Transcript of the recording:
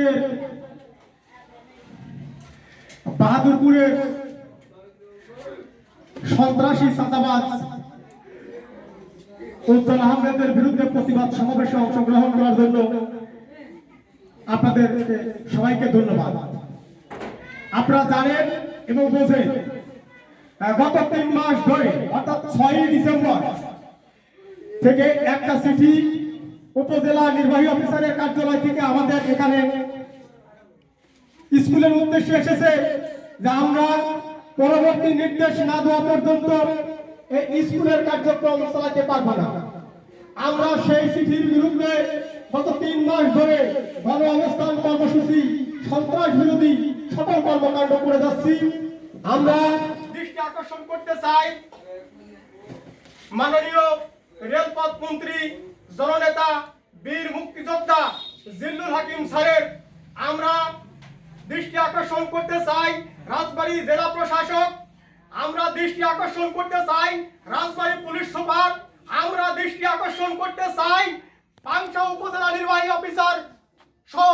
আজকের বাহাদুরপুরের সন্ত্রাসী চাঁদাবাজ উজ্জ্বল আহমেদের বিরুদ্ধে প্রতিবাদ সমাবেশে অংশগ্রহণ করার জন্য আপনাদের সবাইকে ধন্যবাদ। আপনারা জানেন এবং বোঝেন গত তিন মাস ধরে, অর্থাৎ ছয়ই ডিসেম্বর থেকে একটা চিঠি উপজেলা নির্বাহী অফিসারের কার্যালয় থেকে আমাদের এখানে স্কুলের উদ্দেশ্যে এসেছে যে আমরা পরবর্তী নির্দেশ না দেওয়া পর্যন্ত এই স্কুলের কার্যক্রম চালাতে পারব না। আমরা সেই চিঠির বিরুদ্ধে গত তিন মাস ধরে গণ অবস্থান কর্মসূচি, সন্ত্রাস বিরোধী সকল কর্মকাণ্ড করে যাচ্ছি। আমরা দৃষ্টি আকর্ষণ করতে চাই। মাননীয় রেলপথ মন্ত্রী বীর মুক্তিযোদ্ধা জিল্লুল হাকিম স্যারের। আমরা দৃষ্টি আকর্ষণ করতে চাই রাজবাড়ী জেলা প্রশাসক। আমরা দৃষ্টি আকর্ষণ করতে চাই রাজবাড়ী পুলিশ সুপার। আমরা দৃষ্টি আকর্ষণ করতে চাই পাংশা উপজেলা নির্বাহী অফিসার সহ